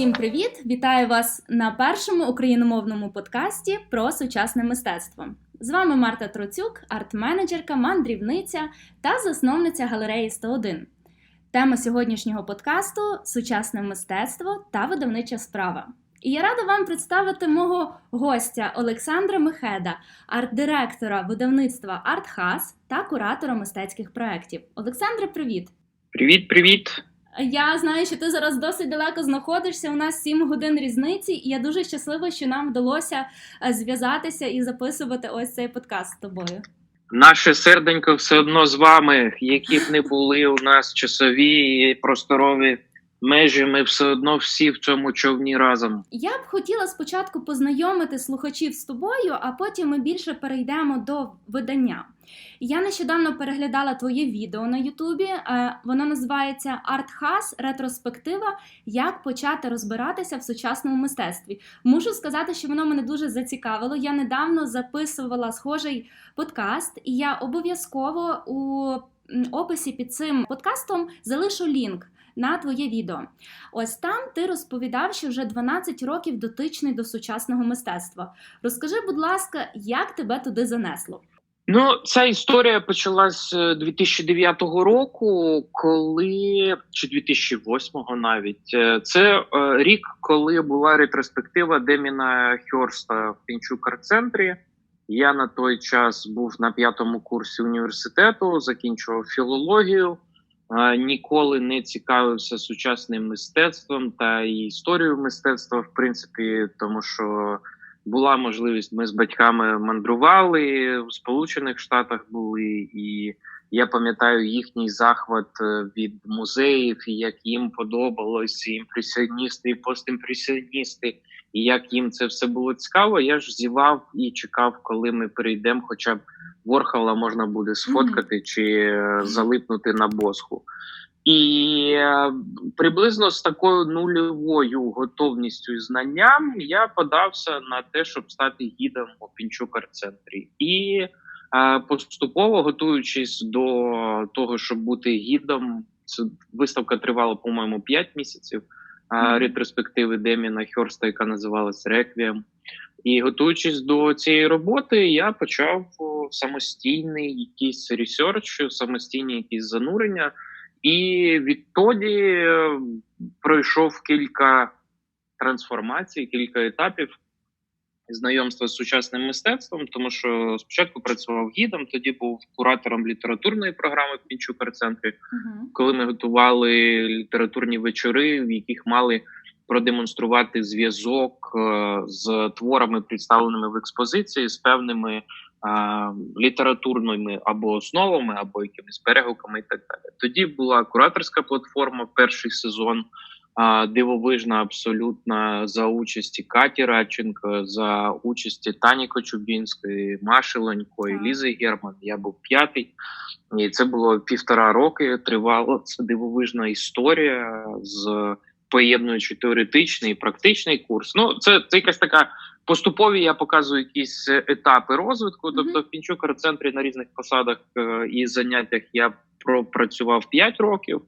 Усім привіт! Вітаю вас на першому україномовному подкасті про сучасне мистецтво. З вами Марта Троцюк, арт-менеджерка, мандрівниця та засновниця галереї 101. Тема сьогоднішнього подкасту сучасне мистецтво та видавнича справа. І я рада вам представити мого гостя Олександра Мехеда, арт-директора видавництва Артхас та куратора мистецьких проєктів. Олександре, привіт! Привіт, привіт! Я знаю, що ти зараз досить далеко знаходишся. У нас 7 годин різниці, і я дуже щаслива, що нам вдалося е, зв'язатися і записувати ось цей подкаст з тобою. Наше серденько все одно з вами, які б не були у нас часові і просторові межі. Ми все одно всі в цьому човні разом. Я б хотіла спочатку познайомити слухачів з тобою, а потім ми більше перейдемо до видання. Я нещодавно переглядала твоє відео на Ютубі. е, Воно називається Артхас ретроспектива. Як почати розбиратися в сучасному мистецтві. Мушу сказати, що воно мене дуже зацікавило. Я недавно записувала схожий подкаст, і я обов'язково у описі під цим подкастом залишу лінк. На твоє відео. Ось там ти розповідав, що вже 12 років дотичний до сучасного мистецтва. Розкажи, будь ласка, як тебе туди занесло? Ну, ця історія почалась е, 2009 року, коли чи 2008 навіть Е, це е, рік, коли була ретроспектива Деміна Хьорста в Пінчук арт-центрі. Я на той час був на п'ятому курсі університету, закінчував філологію. Ніколи не цікавився сучасним мистецтвом та і історією мистецтва, в принципі, тому що була можливість, ми з батьками мандрували в Сполучених Штатах були, і я пам'ятаю їхній захват е, від музеїв, і як їм подобалось імпресіоністи, і постімпресіоністи, і як їм це все було цікаво. Я ж зівав і чекав, коли ми перейдемо, хоча б Ворхола можна буде сфоткати чи е, залипнути на босху. І е, приблизно з такою нульовою готовністю і знанням я подався на те, щоб стати гідом у Пінчук арт-центрі. І е, поступово готуючись до того, щоб бути гідом, це виставка тривала, по-моєму, 5 місяців ретроспективи Деміна Хьорста, яка називалась Реквієм. І готуючись до цієї роботи, я почав самостійний якийсь ресерч, самостійні якісь занурення. І відтоді е, пройшов кілька трансформацій, кілька етапів знайомства з сучасним мистецтвом, тому що спочатку працював гідом, тоді був куратором літературної програми в Пінчук арт-центрі, Угу. коли ми готували літературні вечори, в яких мали продемонструвати зв'язок е, з творами, представленими в експозиції, з певними е, літературними або основами, або якимись перегуками, і так далі. Тоді була кураторська платформа, перший сезон. Дивовижна абсолютно за участі Каті Радченко, за участі Тані Кочубінської, Маші Ланько і Лізи Герман. Я був п'ятий. І це було півтора роки. Тривало це дивовижна історія з поєднуючи теоретичний і практичний курс. Ну, це, це якась така поступові. Я показую якісь етапи розвитку. Тобто, в Пінчук арт-центрі на різних посадах е, і заняттях я пропрацював 5 років.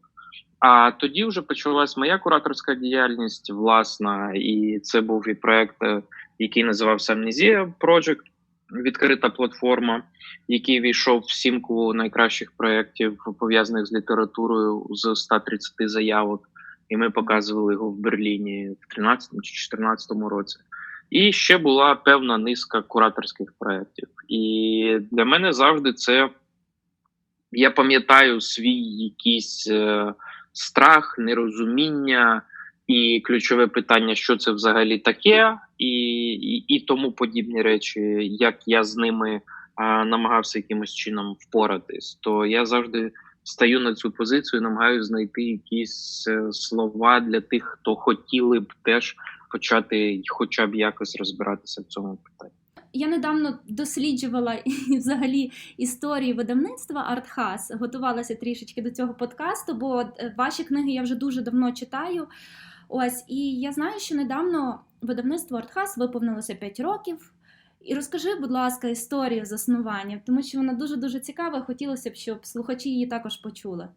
А тоді вже почалась моя кураторська діяльність, власна, і це був і проект, е, який називався Амнезія Project, відкрита платформа, який війшов в сімку найкращих проєктів, пов'язаних з літературою з 130 заявок. І ми показували його в Берліні в 13 чи 14 році. І ще була певна низка кураторських проєктів. І для мене завжди це я пам'ятаю свій якийсь е, страх, нерозуміння і ключове питання, що це взагалі таке, і, і, і тому подібні речі, як я з ними е, намагався якимось чином впоратись, то я завжди стаю на цю позицію, намагаюся знайти якісь е, слова для тих, хто хотіли б теж почати, хоча б якось розбиратися в цьому питанні. Я недавно досліджувала взагалі історії видавництва Артхас, готувалася трішечки до цього подкасту, бо е, ваші книги я вже дуже давно читаю. Ось, і я знаю, що недавно видавництво Артхас виповнилося 5 років. І розкажи, будь ласка, історію заснування, тому що вона дуже дуже цікава. Хотілося б, щоб слухачі її також почули.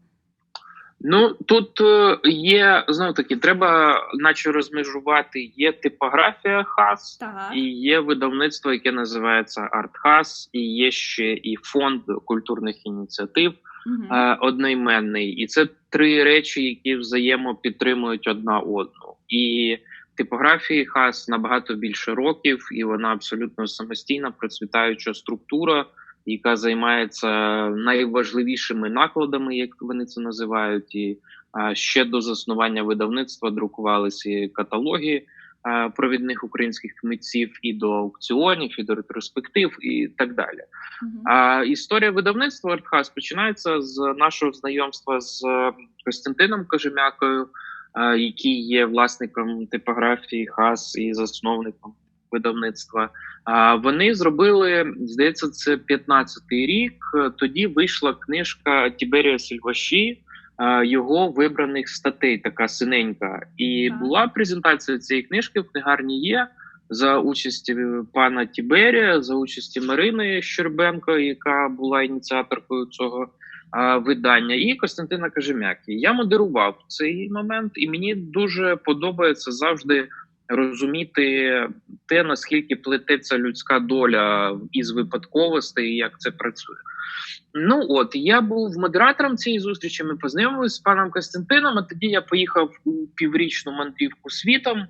Ну тут е, є знов таки, треба наче розмежувати. Є типографія хас, Так. і є видавництво, яке називається Артхас, і є ще і фонд культурних ініціатив е, одноіменний. І це три речі, які взаємопідтримують одна одну. І типографії хас набагато більше років, і вона абсолютно самостійна, процвітаюча структура, яка займається найважливішими накладами, як вони це називають. І ще до заснування видавництва друкувалися каталоги провідних українських митців і до аукціонів, і до ретроспектив, і так далі. А історія видавництва Артхас починається з нашого знайомства з Костянтином Кожем'якою, який є власником типографії Хас і засновником видавництва. Вони зробили, здається, це 15-й рік. Е, Тоді вийшла книжка Тіберія Сільваші. е, Його вибраних статей, така синенька, і Так. була презентація цієї книжки в книгарні є за участі пана Тіберія, за участі Марини Щербенко, яка була ініціаторкою цього видання, і Костянтина Кажем'яки. Я модерував цей момент, і мені дуже подобається завжди розуміти те, наскільки плететься людська доля із випадковостей, і як це працює. Ну от я був модератором цієї зустрічі. Ми познайомилися з паном Костянтином. А тоді я поїхав у піврічну мандрівку світом.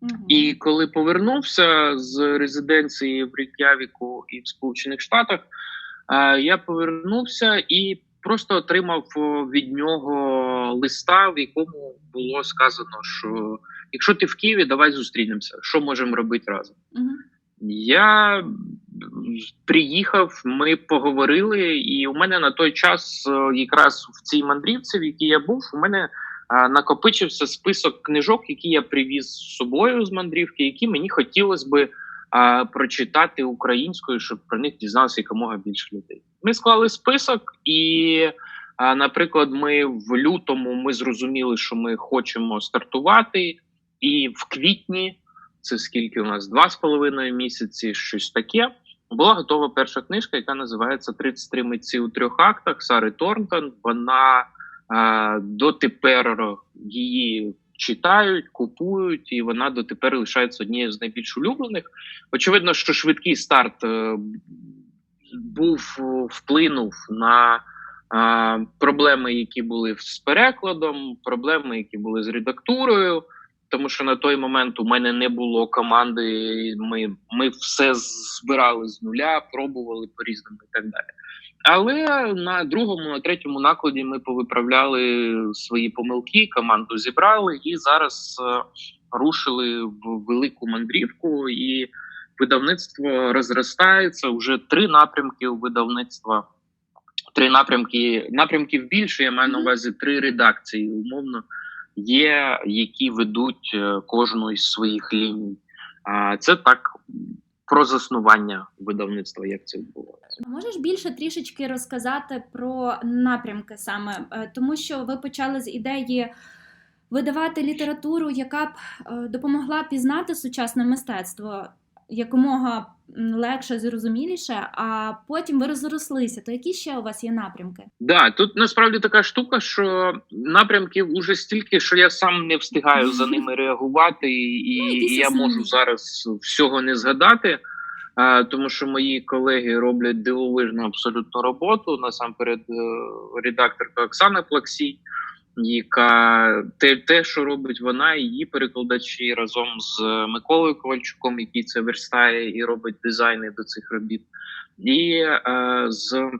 Мгм. І коли повернувся з резиденції в Рейк'явіку і в Сполучених Штатах, е, я повернувся і просто отримав від нього листа, в якому було сказано, що якщо ти в Києві, давай зустрінемося. Що можемо робити разом? Мгм. Я приїхав, ми поговорили, і у мене на той час, е, якраз в цій мандрівці, в якій я був, у мене е, накопичився список книжок, які я привіз з собою з мандрівки, які мені хотілося би е, прочитати українською, щоб про них дізналося якомога більше людей. Ми склали список, і, е, наприклад, ми в лютому ми зрозуміли, що ми хочемо стартувати, і в квітні це скільки у нас два з половиною місяці, щось таке. Була готова перша книжка, яка називається «33 митці у трьох актах Сари Торнтон. Вона е, дотепер її читають, купують, і вона дотепер лишається однією з найбільш улюблених. Очевидно, що швидкий старт е, був вплинув на е, проблеми, які були з перекладом, проблеми, які були з редактурою тому що на той момент у мене не було команди. Ми ми все збирали з нуля, пробували по різному і так далі. Але на другому, на третьому накладі ми повиправляли свої помилки, команду зібрали і зараз е, рушили в велику мандрівку. І видавництво розростається. Вже три напрямки у видавництва. Три напрямки напрямків більше. Я маю на увазі три редакції, умовно є, які ведуть е, кожну із своїх ліній. Це так про заснування видавництва, як це відбувається. Можеш більше трішечки розказати про напрямки саме, Е, тому що ви почали з ідеї видавати літературу, яка б е, допомогла пізнати сучасне мистецтво якомога легше, зрозуміліше, а потім ви розрослися. То які ще у вас є напрямки? Да, тут насправді така штука, що напрямків уже стільки, що я сам не встигаю за ними реагувати, і, Ну, і я основні. можу зараз всього не згадати. А, тому що мої колеги роблять дивовижну абсолютно роботу. Насамперед, е, редакторка Оксана Плаксій, яка те, те, що робить вона, і її перекладачі разом з Миколою Ковальчуком, який це верстає і робить дизайни до цих робіт. І е, з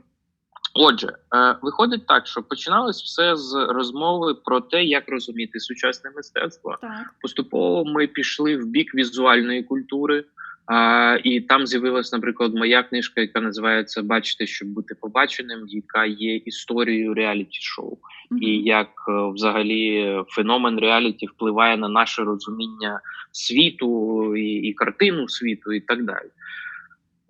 Отже, е, виходить так, що починалось все з розмови про те, як розуміти сучасне мистецтво. Так. Поступово ми пішли в бік візуальної культури, а, і там з'явилась, наприклад, моя книжка, яка називається Бачити, щоб бути побаченим, яка є історією реаліті-шоу, і як е, взагалі феномен реаліті впливає на наше розуміння світу і, і картину світу, і так далі.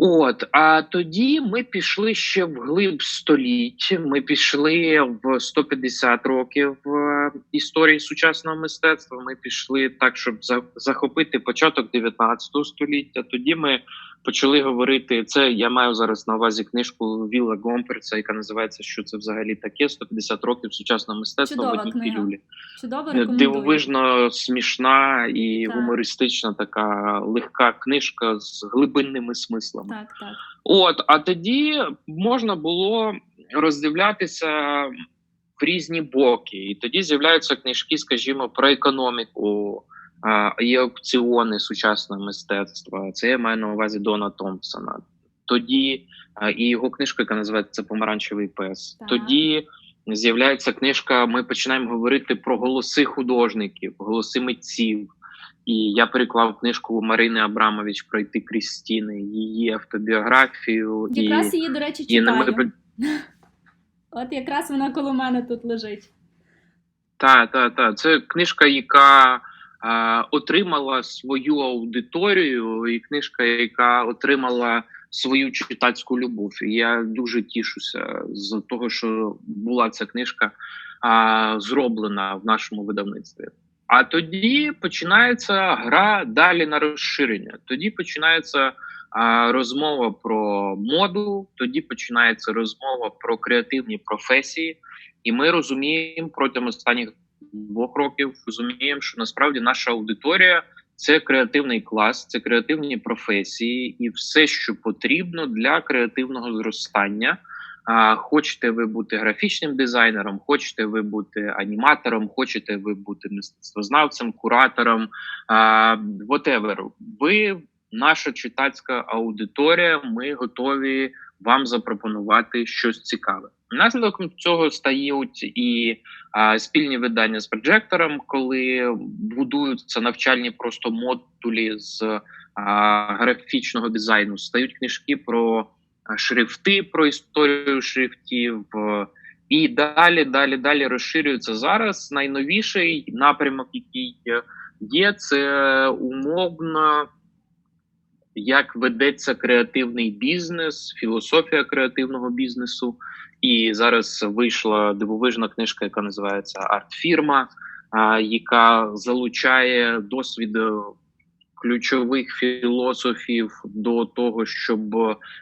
От, а тоді ми пішли ще вглиб століть. Ми пішли в 150 років е, історії сучасного мистецтва. Ми пішли так, щоб захопити початок 19 століття. Тоді ми почали говорити. Це я маю зараз на увазі книжку Вілла Гомперца, яка називається Що це взагалі таке? 150 років сучасного мистецтва Чудова в одній книга. пілюлі. Чудово Е. Дивовижно смішна і Так. гумористична така легка книжка з глибинними смислами. Так, так. От, а тоді можна було роздивлятися в різні боки. І тоді з'являються книжки, скажімо, про економіку і аукціони сучасного мистецтва. Це я маю на увазі Дона Томпсона. Тоді і його книжка, яка називається Помаранчевий пес. Так. Тоді з'являється книжка. Ми починаємо говорити про голоси художників, голоси митців. І я переклав книжку Марини Абрамович Пройти крізь стіни, її автобіографію. Якраз і, її, до речі, читаю. От якраз вона коло мене тут лежить. та, та, та. Це книжка, яка а, отримала свою аудиторію, і книжка, яка отримала свою читацьку любов. І я дуже тішуся з того, що була ця книжка а, зроблена в нашому видавництві. А тоді починається гра далі на розширення. Тоді починається а, розмова про моду, тоді починається розмова про креативні професії. І ми розуміємо протягом останніх двох років, розуміємо, що насправді наша аудиторія це креативний клас, це креативні професії, і все, що потрібно для креативного зростання. А, хочете ви бути графічним дизайнером, хочете ви бути аніматором, хочете ви бути мистецтвознавцем, куратором, а, whatever. Ви наша читацька аудиторія. Ми готові вам запропонувати щось цікаве. Наслідком цього стають і а, спільні видання з проджектором, коли будуються навчальні просто модулі з а, графічного дизайну. Стають книжки про шрифти, про історію шрифтів. е, І далі, далі, далі розширюється зараз. Найновіший напрямок, який є, це умовно як ведеться креативний бізнес, філософія креативного бізнесу. І зараз вийшла дивовижна книжка, яка називається Артфірма, яка залучає досвід е, ключових філософів до того, щоб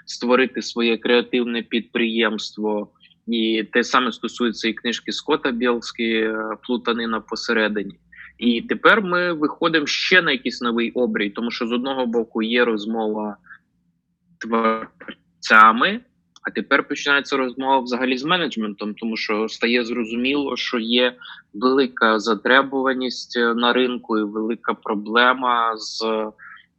створити своє креативне підприємство. І те саме стосується і книжки Скотта Білські е, Плутанина посередині. І тепер ми виходимо ще на якийсь новий обрій, тому що з одного боку є розмова творцями, а тепер починається розмова взагалі з менеджментом, тому що стає зрозуміло, що є велика затребуваність на ринку і велика проблема з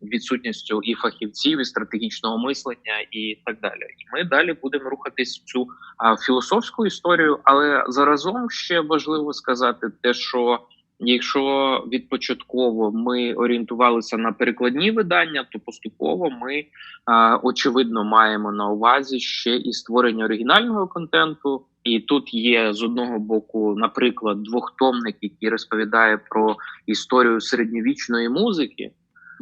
відсутністю і фахівців, і стратегічного мислення, і так далі. І ми далі будемо рухатись в цю а, філософську історію, але заразом ще важливо сказати те, що. Якщо відпочатково ми орієнтувалися на перекладні видання, то поступово ми а, очевидно маємо на увазі ще і створення оригінального контенту. І тут є з одного боку, наприклад, двохтомник, який розповідає про історію середньовічної музики,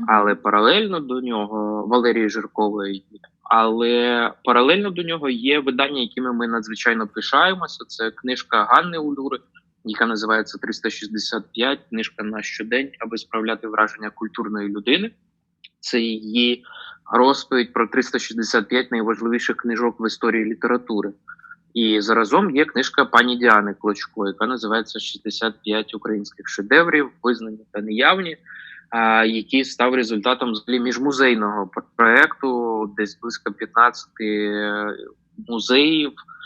але паралельно до нього Валерії Жиркової. Але паралельно до нього є видання, якими ми надзвичайно пишаємося. Це книжка Ганни Улюри, яка називається 365, книжка на щодень, аби справляти враження культурної людини. Це її розповідь про 365 найважливіших книжок в історії літератури. І заразом є книжка пані Діани Клочко, яка називається 65 українських шедеврів, визнані та неявні, а, який став результатом міжмузейного проекту, десь близько 15 музеїв а,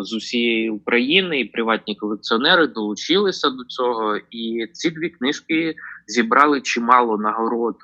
з усієї України і приватні колекціонери долучилися до цього. І ці дві книжки зібрали чимало нагород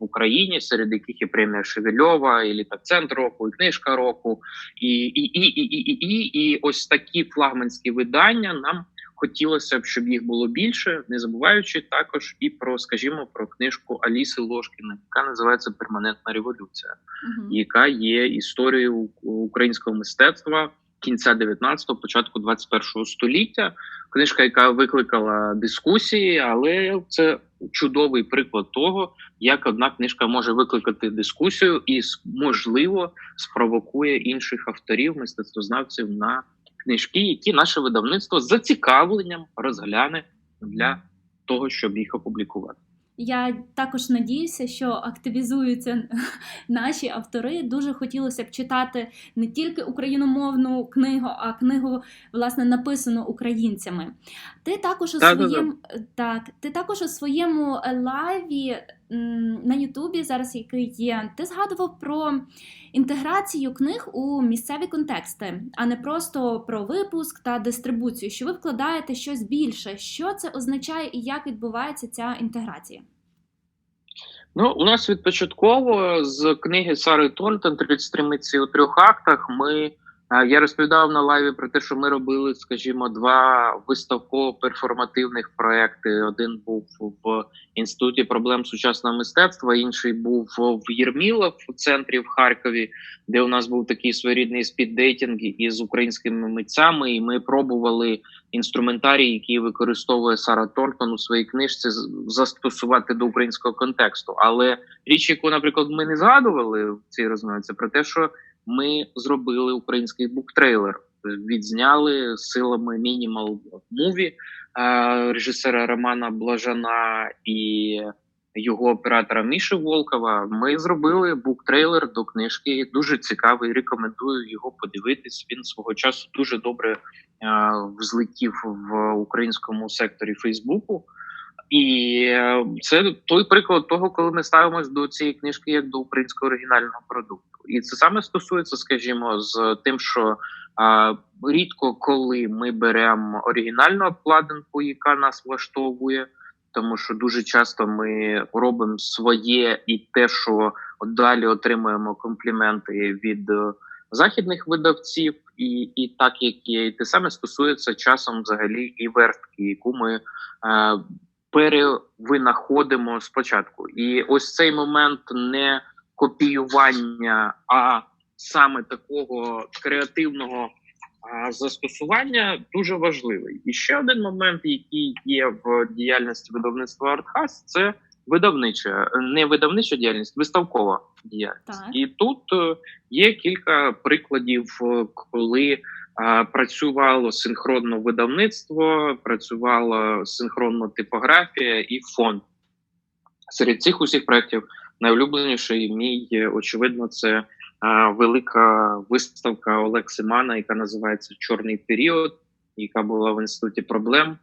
в Україні, серед яких і премія Шевельова, і літак-центр року, і книжка року, і, і, і, і, і, і, і ось такі флагманські видання нам. Хотілося б, щоб їх було більше, не забуваючи також і про, скажімо, про книжку Аліси Ложкіна, яка називається Перманентна революція Мгм. яка є історією українського мистецтва, кінця 19-го, початку 21-го століття. Книжка, яка викликала дискусії, але це чудовий приклад того, як одна книжка може викликати дискусію і можливо спровокує інших авторів, мистецтвознавців на книжки, які наше видавництво з зацікавленням розгляне для того, щоб їх опублікувати. Я також надіюся, що активізуються наші автори. Дуже хотілося б читати не тільки україномовну книгу, а книгу власне написану українцями. Ти також у Так, своєму так, ти також у своєму лайві на Ютубі, зараз який є, ти згадував про інтеграцію книг у місцеві контексти, а не просто про випуск та дистрибуцію. Що ви вкладаєте щось більше? Що це означає і як відбувається ця інтеграція? Ну, у нас відпочатково з книги Сари Тонтон «33 митці у трьох актах. Ми я розповідав на лайві про те, що ми робили, скажімо, два виставково-перформативних проекти. Один був в інституті проблем сучасного мистецтва, інший був в Єрмілов у центрі в Харкові, де у нас був такий своєрідний спіддейтинг із українськими митцями. І ми пробували інструментарій, який використовує Сара Тортон у своїй книжці, застосувати до українського контексту. Але річ, яку, наприклад, ми не згадували в цій розмові, це про те, що ми зробили український буктрейлер. Відзняли силами Minimal Movie режисера Романа Блажана і його оператора Міші Волкова. Ми зробили буктрейлер до книжки. Дуже цікавий. Рекомендую його подивитись. Він свого часу дуже добре взлетів в українському секторі Фейсбуку. І е, це той приклад того, коли ми ставимось до цієї книжки як до українського оригінального продукту. І це саме стосується, скажімо, з тим, що а, рідко коли ми беремо оригінальну обкладинку, яка нас влаштовує, тому що дуже часто ми робимо своє і те, що далі отримуємо компліменти від е, західних видавців, і і так як є, і те саме стосується часом взагалі і верстки, яку ми. А, е, перевинаходимо спочатку, і ось цей момент не копіювання, а саме такого креативного застосування дуже важливий. І ще один момент, який є в діяльності видавництва Артхас, це видавнича, не видавнича діяльність, виставкова діяльність. Так. І тут е, є кілька прикладів, е, коли працювало синхронно видавництво, працювала синхронно типографія і фонд. Серед цих усіх проєктів найулюбленіший мій, очевидно, це велика виставка Олекси Мана, яка називається Чорний період, яка була в інституті проблем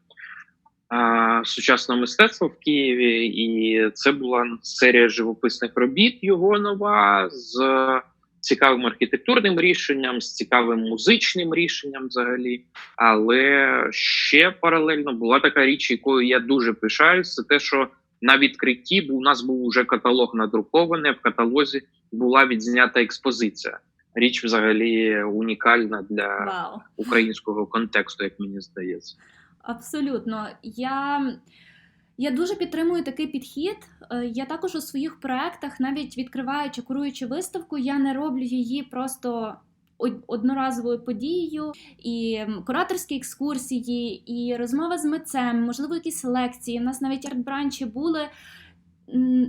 сучасного мистецтва в Києві. І це була серія живописних робіт. Його нова з цікавим архітектурним рішенням, з цікавим музичним рішенням, взагалі. Але ще паралельно була така річ, якою я дуже пишаюся, це те, що на відкритті у нас був уже каталог надрукований. В каталозі була відзнята експозиція. Річ взагалі унікальна для Вау. українського контексту, як мені здається. Абсолютно. Я я дуже підтримую такий підхід. Е, я також у своїх проектах, навіть відкриваючи куруючи виставку, я не роблю її просто одноразовою подією, і кураторські екскурсії, і розмова з митцем, можливо, якісь лекції. У нас навіть арт-бранчі були.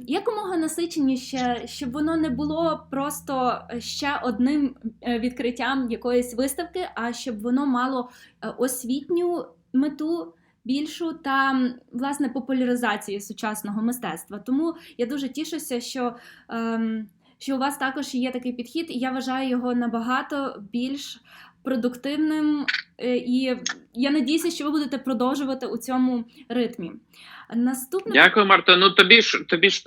Якомога насиченіше, щоб воно не було просто ще одним е, відкриттям якоїсь виставки, а щоб воно мало е, освітню мету більшу та власне популяризацію сучасного мистецтва. Тому я дуже тішуся, що. Ем, що у вас також є такий підхід, і я вважаю його набагато більш продуктивним. Е, і я надіюся, що ви будете продовжувати у цьому ритмі. Наступне дякую, Марта. Ну тобі ж тобі ж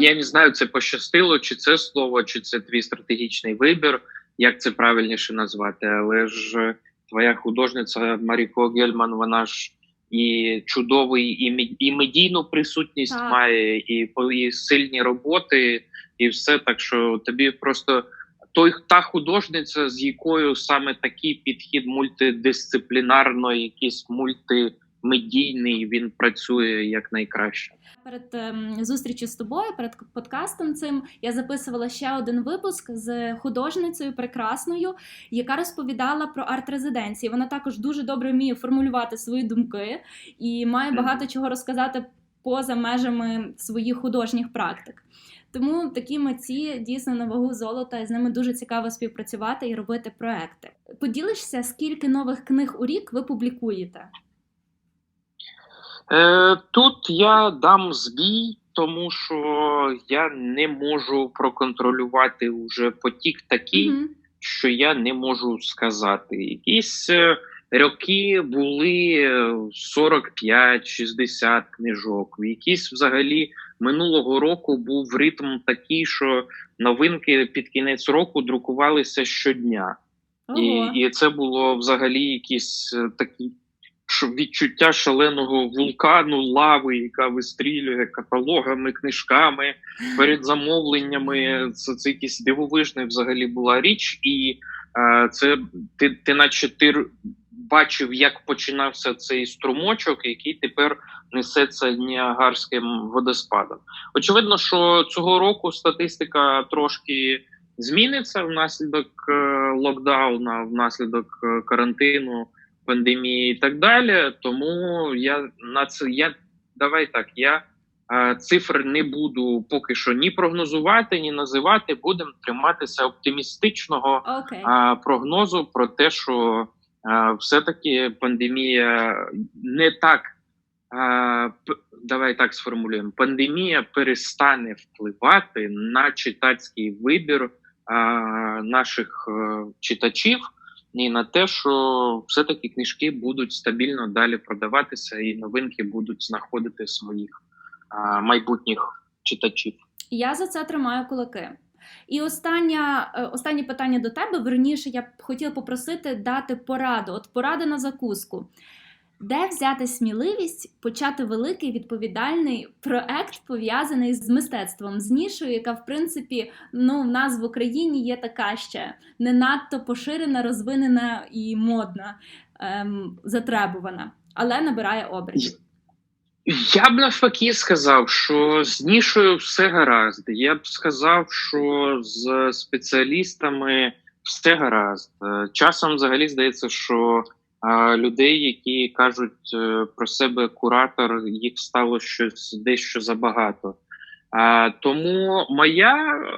я не знаю, це пощастило, чи це слово, чи це твій стратегічний вибір, як це правильніше назвати. Але ж твоя художниця Маріко Гельман, вона ж і чудовий, і і медійну присутність так. має, і і сильні роботи і все. Так що тобі просто той та художниця, з якою саме такий підхід мультидисциплінарної, якісь мульти. Медійний, він працює як найкраще. Перед ем, зустрічю з тобою, перед подкастом цим, я записувала ще один випуск з художницею прекрасною, яка розповідала про арт-резиденції. Вона також дуже добре вміє формулювати свої думки і має багато чого розказати поза межами своїх художніх практик. Тому такі митці дійсно на вагу золота, і з ними дуже цікаво співпрацювати і робити проекти. Поділишся, скільки нових книг у рік ви публікуєте? Е, тут я дам збій, тому що я не можу проконтролювати вже потік такий. Мгм. що я не можу сказати. Якісь е, роки були е, 45-60 книжок. Якісь взагалі минулого року був ритм такий, що новинки під кінець року друкувалися щодня. І, і це було взагалі якісь е, такі відчуття шаленого вулкану лави, яка вистрілює каталогами, книжками перед замовленнями. Це, це якісь дивовижна взагалі була річ, і е, це ти, ти, наче ти бачив, як починався цей струмочок, який тепер несеться Ніагарським водоспадом. Очевидно, що цього року статистика трошки зміниться внаслідок е, локдауна, внаслідок е, карантину, пандемії і так далі. Тому я на це я давай так. Я е, цифр не буду поки що ні прогнозувати, ні називати. Будемо триматися оптимістичного Окей. а, прогнозу про те, що а, все-таки пандемія не так. Давай так сформулюємо: пандемія перестане впливати на читацький вибір а, наших е, читачів і на те, що все-таки книжки будуть стабільно далі продаватися, і новинки будуть знаходити своїх а, майбутніх читачів. Я за це тримаю кулаки. І останнє, е, останнє питання до тебе. Верніше, я б хотіла попросити дати пораду. От порада на закуску. Де взяти сміливість почати великий відповідальний проект, пов'язаний з мистецтвом, з нішою, яка в принципі ну в нас в Україні є така ще не надто поширена, розвинена і модна, ем, затребувана, але набирає обертів. Я б навпаки сказав, що з нішою все гаразд. Я б сказав, що з спеціалістами все гаразд. Е, Часом взагалі здається, що людей, які кажуть е, про себе куратор, їх стало щось дещо забагато. А, тому моя е,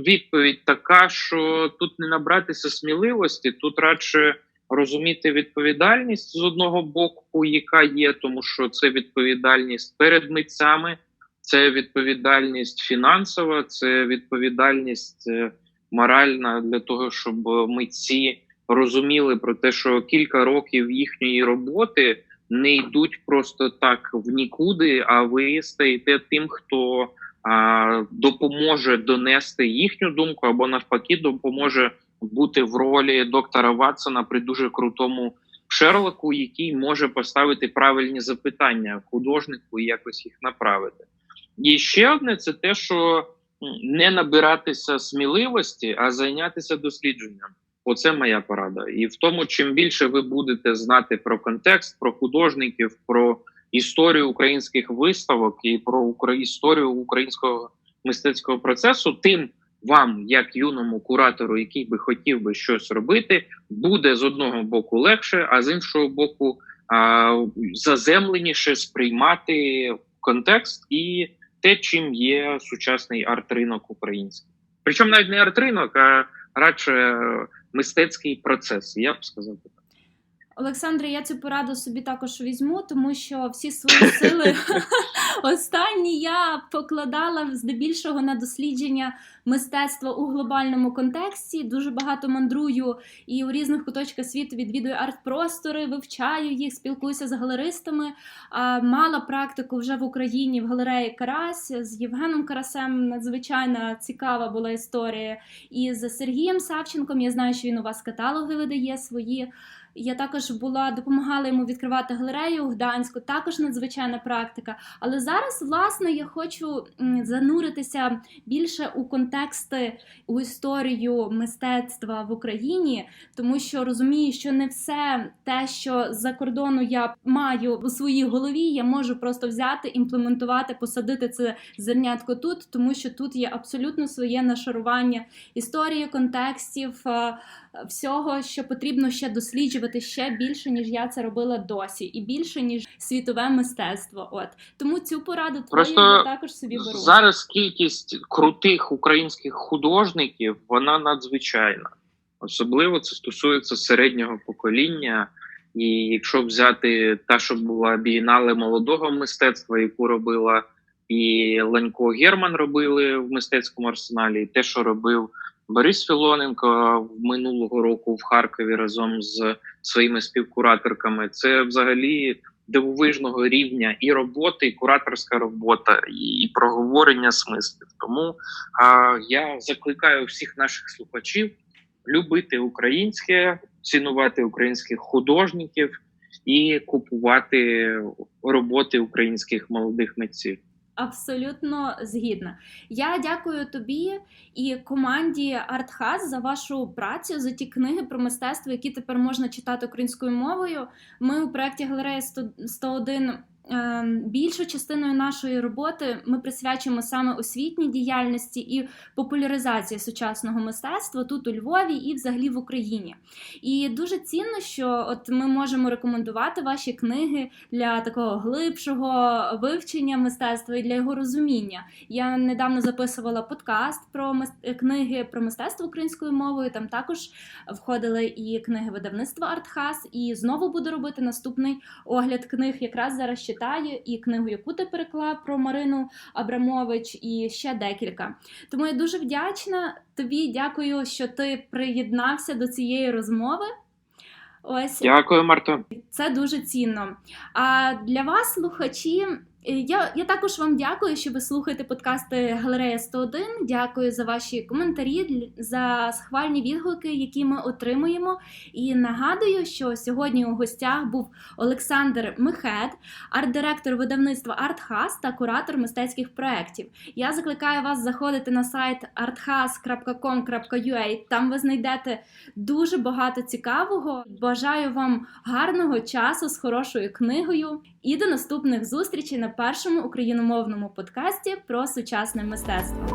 відповідь така, що тут не набратися сміливості, тут радше розуміти відповідальність з одного боку, яка є, тому що це відповідальність перед митцями, це відповідальність фінансова, це відповідальність е, моральна для того, щоб митці розуміли про те, що кілька років їхньої роботи не йдуть просто так в нікуди, а ви стаєте тим, хто а, допоможе донести їхню думку або навпаки допоможе бути в ролі доктора Ватсона при дуже крутому Шерлоку, який може поставити правильні запитання художнику і якось їх направити. І ще одне це те, що не набиратися сміливості, а зайнятися дослідженням. Оце моя порада. І в тому, чим більше ви будете знати про контекст, про художників, про історію українських виставок і про історію українського мистецького процесу, тим вам, як юному куратору, який би хотів би щось робити, буде з одного боку легше, а з іншого боку, а, заземленіше сприймати контекст і те, чим є сучасний арт-ринок український. Причому навіть не арт-ринок, а радше мистецький процес. Я б сказав так. Олександре, я цю пораду собі також візьму, тому що всі свої сили останні я покладала здебільшого на дослідження мистецтва у глобальному контексті. Дуже багато мандрую і у різних куточках світу відвідую арт-простори, вивчаю їх, спілкуюся з галеристами. Мала практику вже в Україні в галереї Карась з Євгеном Карасем. Надзвичайно цікава була історія. І з Сергієм Савченком я знаю, що він у вас каталоги видає свої. Я також була допомагала йому відкривати галерею у Гданську, також надзвичайна практика. Але зараз, власне, я хочу зануритися більше у контексти у історію мистецтва в Україні, тому що розумію, що не все те, що за кордону я маю у своїй голові, я можу просто взяти, імплементувати, посадити це зернятко тут, тому що тут є абсолютно своє нашарування історії, контекстів, е, всього, що потрібно ще досліджувати ще більше, ніж я це робила досі, і більше ніж світове мистецтво. От тому цю пораду твою я також собі беру. Зараз кількість крутих українських художників вона надзвичайна. Особливо це стосується середнього покоління. І якщо взяти та, що була бієнале молодого мистецтва, яку робила і Ленько Герман робили в мистецькому арсеналі, і те, що робив Борис Філоненко минулого року в Харкові разом з своїми співкураторками, це взагалі дивовижного рівня і роботи, і кураторська робота, і проговорення смислів. Тому а, я закликаю всіх наших слухачів любити українське, цінувати українських художників і купувати роботи українських молодих митців. Абсолютно згідна. Я дякую тобі і команді Артхаз за вашу працю, за ті книги про мистецтво, які тепер можна читати українською мовою. Ми у проєкті Галерея 100 101 е, більшу частиною нашої роботи ми присвячуємо саме освітній діяльності і популяризації сучасного мистецтва тут у Львові і взагалі в Україні. І дуже цінно, що от ми можемо рекомендувати ваші книги для такого глибшого вивчення мистецтва і для його розуміння. Я недавно записувала подкаст про книги про мистецтво українською мовою. Там також входили і книги видавництва Артхас. І знову буду робити наступний огляд книг. Якраз зараз читаю і книгу, яку ти переклав про Марину Абрамович, і ще декілька. Тому я дуже вдячна тобі. Дякую, що ти приєднався до цієї розмови. Ось Дякую, Марто. це дуже цінно. А для вас, слухачі, я, я також вам дякую, що ви слухаєте подкасти Галерея 101. Дякую за ваші коментарі, за схвальні відгуки, які ми отримуємо. І нагадую, що сьогодні у гостях був Олександр Михет, арт-директор видавництва Артхас та куратор мистецьких проєктів. Я закликаю вас заходити на сайт arthas.com.ua. Там ви знайдете дуже багато цікавого. Бажаю вам гарного часу з хорошою книгою і до наступних зустрічей на першому україномовному подкасті про сучасне мистецтво.